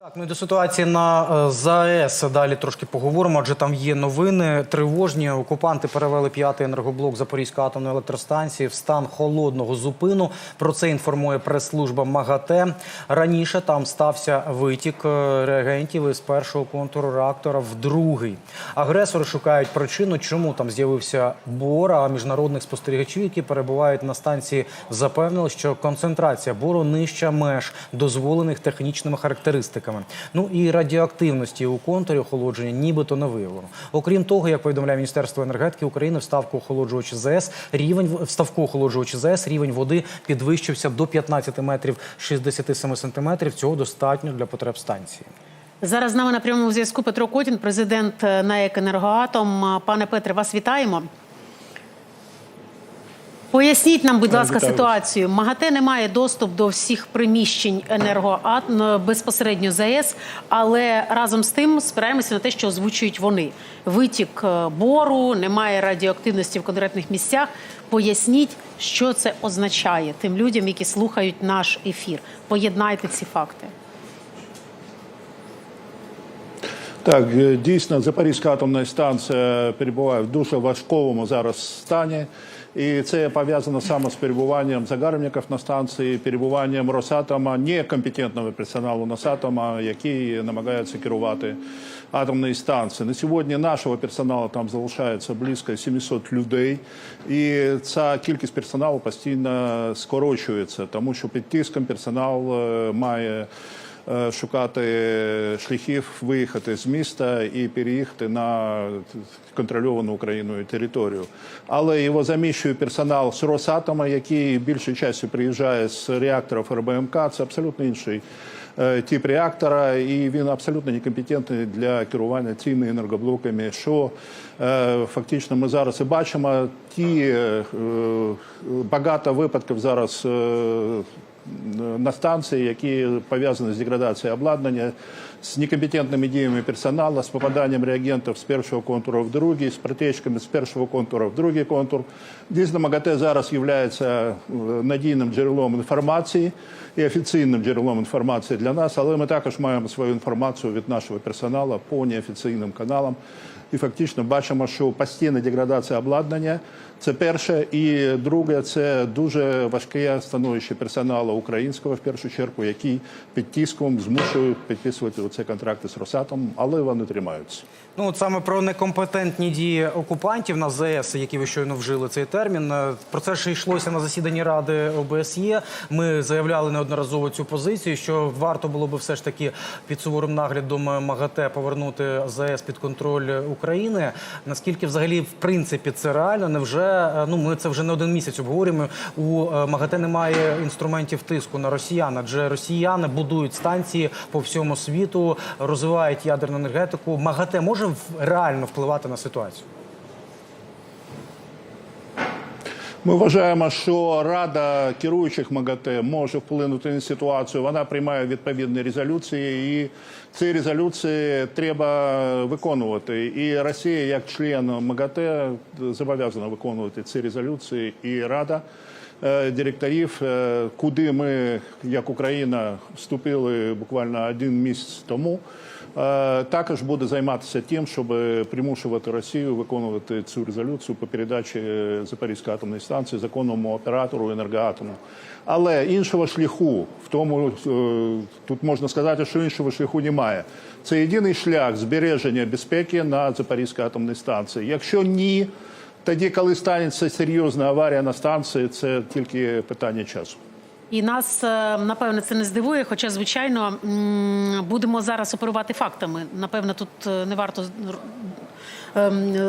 Так, ну до ситуації на е, ЗАЕС далі трошки поговоримо, адже там є новини тривожні. Окупанти перевели п'ятий енергоблок Запорізької атомної електростанції в стан холодного зупину. Про це інформує прес-служба МАГАТЕ. Раніше там стався витік е, реагентів із першого контуру реактора в другий. Агресори шукають причину, чому там з'явився бор. А міжнародних спостерігачів, які перебувають на станції, запевнили, що концентрація бору нижча меж дозволених технічними характеристиками. Ну і радіоактивності у контурі охолодження нібито не виявлено. Окрім того, як повідомляє Міністерство енергетики України, в ставку охолоджувачі ЗС рівень в ставку охолоджувачі ЗС рівень води підвищився до 15 метрів 67 сантиметрів. Цього достатньо для потреб станції. Зараз з нами на прямому зв'язку Петро Котін, президент е, НАЕК «Енергоатом». Пане Петре, вас вітаємо. Поясніть нам, будь ласка, ситуацію. МАГАТЕ не має доступ до всіх приміщень енергоатом безпосередньо ЗАЕС, але разом з тим спираємося на те, що озвучують вони. Витік е, бору, немає радіоактивності в конкретних місцях. Поясніть, що це означає тим людям, які слухають наш ефір. Поєднайте ці факти. Так, е, дійсно, Запорізька атомна станція перебуває в дуже важковому зараз стані. І це пов'язано саме з перебуванням загарбників на станції, перебуванням Росатома, некомпетентного персоналу Росатома, який намагається керувати атомною станцією. На сьогодні нашого персоналу там залишається близько 700 людей, і ця кількість персоналу постійно скорочується, тому що під тиском персонал е, має шукати шляхів виїхати з міста і переїхати на контрольовану Україною територію. Але його заміщує персонал з Росатома, який більшою частю приїжджає з реакторів РБМК. Це абсолютно інший е, тип реактора, і він абсолютно некомпетентний для керування цими енергоблоками. Що е, фактично ми зараз і бачимо, ті е, багато випадків зараз. На станції, які пов'язані з деградацією обладнання, з некомпетентними діями персоналу, з попаданням реагентів з першого контуру в другий, з протечками з першого контуру в другий контур. Дійсно, МАГАТЕ зараз є надійним джерелом інформації і офіційним джерелом інформації для нас, але ми також маємо свою інформацію від нашого персоналу по неофіційним каналам. І фактично бачимо, що постійна деградація обладнання це перше, і друге це дуже важке становище персоналу українського в першу чергу, який під тиском змушують підписувати оці контракти з Росатом, але вони тримаються. Ну от саме про некомпетентні дії окупантів на ЗС, які ви щойно вжили цей термін. е, Про це ще йшлося на засіданні ради ОБСЄ. Ми заявляли неодноразово цю позицію, що варто було би все ж таки під суворим наглядом МАГАТЕ повернути ЗС під контроль України. Наскільки взагалі в принципі це реально? Невже е, ну ми це вже не один місяць обговорюємо? У е, МАГАТЕ немає інструментів тиску на росіян, адже росіяни будують станції по всьому світу, розвивають ядерну енергетику. МАГАТЕ може реально впливати на ситуацію? Ми вважаємо, що Рада керуючих МАГАТЕ може вплинути на ситуацію. Вона приймає відповідні резолюції, і ці резолюції треба виконувати. І Росія, як член МАГАТЕ, зобов'язана виконувати ці резолюції. І Рада директорів, е, куди ми, як Україна, вступили буквально один місяць тому. Е, Також буде займатися тим, щоб примушувати Росію виконувати цю резолюцію по передачі е, Запорізької атомної станції законному оператору енергоатому. Але іншого шляху в тому е, тут можна сказати, що іншого шляху немає. Це єдиний шлях збереження безпеки на Запорізькій атомній станції. Якщо ні, тоді, коли станеться серйозна аварія на станції, це тільки питання часу. І нас е, напевне це не здивує. Хоча, звичайно, будемо зараз оперувати фактами. Напевно, тут е, не варто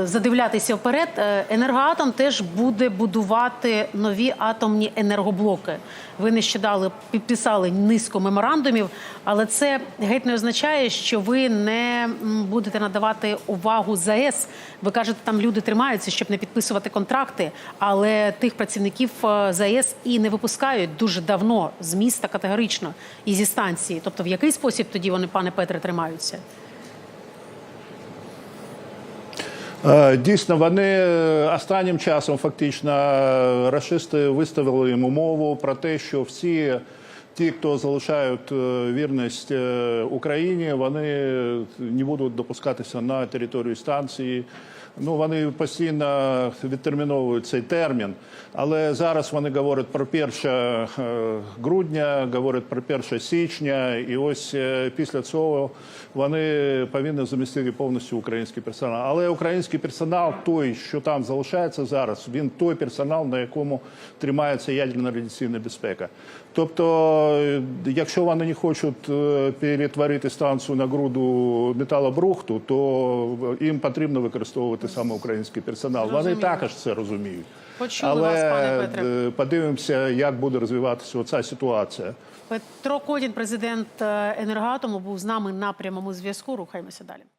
задивлятися вперед. Е, Енергоатом теж буде будувати нові атомні енергоблоки. Ви нещодавно підписали низку меморандумів, але це геть не означає, що ви не будете надавати увагу ЗАЕС. Ви кажете, там люди тримаються, щоб не підписувати контракти, але тих працівників е, ЗАЕС і не випускають дуже давно з міста категорично і зі станції. Тобто, в який спосіб тоді вони, пане Петре, тримаються? Дійсно, вони е, останнім часом фактично расисти рашисти виставили йому мову про те, що всі ті, хто залишають е, вірність е, Україні, вони не будуть допускатися на територію станції. Ну, вони постійно відтерміновують цей термін, але зараз вони говорять про 1 е, грудня, говорять про 1 січня, і ось після цього вони повинні замістити повністю український персонал. Але український персонал, той, що там залишається зараз, він той персонал, на якому тримається ядерна радіаційна безпека. Тобто, якщо вони не хочуть е, перетворити станцію на груду металобрухту, то їм потрібно використовувати саме український персонал. Вони також це розуміють. Почули Але вас, пане Петре. е, подивимося, як буде розвиватися ця ситуація. Петро Кодін, президент е, енергоатому, був з нами на прямому зв'язку. Рухаємося далі.